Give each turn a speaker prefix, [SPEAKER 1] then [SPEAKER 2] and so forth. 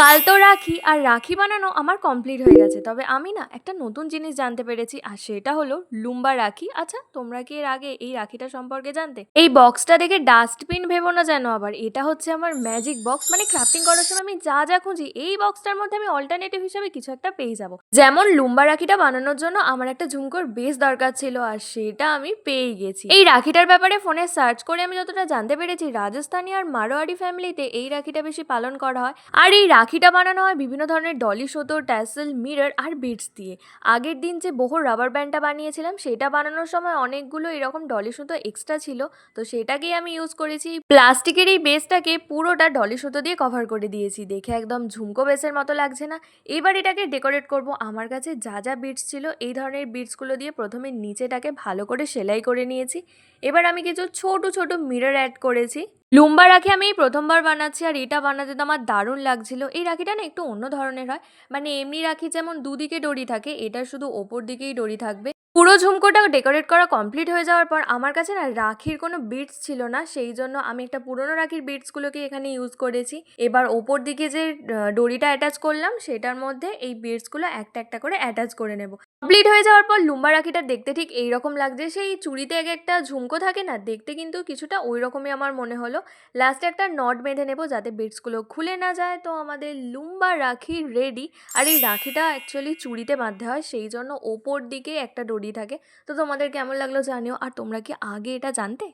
[SPEAKER 1] কাল তো রাখি, আর রাখি বানানো আমার কমপ্লিট হয়ে গেছে। তবে আমি না একটা নতুন জিনিস জানতে পেরেছি, আর সেটা হলো লুম্বা রাখি। আচ্ছা তোমরা কি এর আগে এই রাখিটা সম্পর্কে জানতে? এই বক্সটা দেখে ডাস্টবিন ভেবো না যেন আবার। এটা হচ্ছে আমার ম্যাজিক বক্স মানে ক্রাফটিং করার সময় আমি যা যা খুঁজি, এই বক্সটার মধ্যে আমি অল্টারনেটিভ হিসেবে কিছু একটা পেয়ে যাব। যেমন লুম্বা রাখিটা বানানোর জন্য আমার একটা ঝুমকোর বেস দরকার ছিল, আর সেটা আমি পেয়ে গেছি। এই রাখিটার ব্যাপারে ফোনে সার্চ করে আমি যতটা জানতে পেরেছি, রাজস্থানী আর মারোয়াড়ি ফ্যামিলিতে এই রাখিটা বেশি পালন করা হয়। আর এই রাখিটা বানানো হয় বিভিন্ন ধরনের ডলি সুতো ট্যাসেল মিরর আর বিটস দিয়ে। আগের দিন যে বহু রাবার ব্যান্ডটা বানিয়েছিলাম, সেটা বানানোর সময় অনেকগুলো এরকম ডলি সুতো এক্সট্রা ছিল। তো সেটাকেই আমি ইউজ করেছি। প্লাস্টিকের এই বেসটাকে পুরোটা ডলি সুতো দিয়ে কভার করে দিয়েছি। দেখে একদম ঝুমকো বেসের মতো লাগছে না। এবার এটাকে ডেকোরেট করব। আমার কাছে যা যা বিটস ছিল, এই ধরনের বিটসগুলো দিয়ে প্রথমে নিচেটাকে ভালো করে সেলাই করে নিয়েছি। এবার আমি কিছু ছোট ছোট মিরর অ্যাড করেছি। লুম্বা রাখি আমি প্রথমবার বানাচ্ছি আর এটা বানাতে তো আমার দারুণ লাগছিল। এই রাখিটা না একটু অন্য ধরনের হয়। মানে এমনি রাখি যেমন দুদিকে ডরি থাকে, এটা শুধু ওপর দিকেই ডরি থাকবে। পুরো ঝুমকোটা ডেকোরেট করা কমপ্লিট হয়ে যাওয়ার পর আমার কাছে না রাখির কোনো বিটস ছিল না, সেই জন্য আমি একটা পুরনো রাখির বিটসগুলোকে এখানে ইউজ করেছি। এবার ওপর দিকে যে দড়িটা অ্যাটাচ করলাম, সেটার মধ্যে এই বিটসগুলো একটা একটা করে অ্যাটাচ করে নেব। কমপ্লিট হয়ে যাওয়ার পর লুম্বা রাখিটা দেখতে ঠিক এইরকম লাগছে, সেই চুড়িতে এক একটা ঝুমকো থাকে না, দেখতে কিন্তু কিছুটা ওই রকমই আমার মনে হলো। লাস্টে একটা নট বেঁধে নেব যাতে বিটসগুলো খুলে না যায়। তো আমাদের লুম্বা রাখি রেডি আর এই রাখিটা অ্যাকচুয়ালি চুড়িতে বাঁধতে হয়, সেই জন্য ওপর দিকে একটা দড়ি থাকে। তো তোমাদের কেমন লাগল জানিও। আর তোমরা কি আগে এটা জানতে?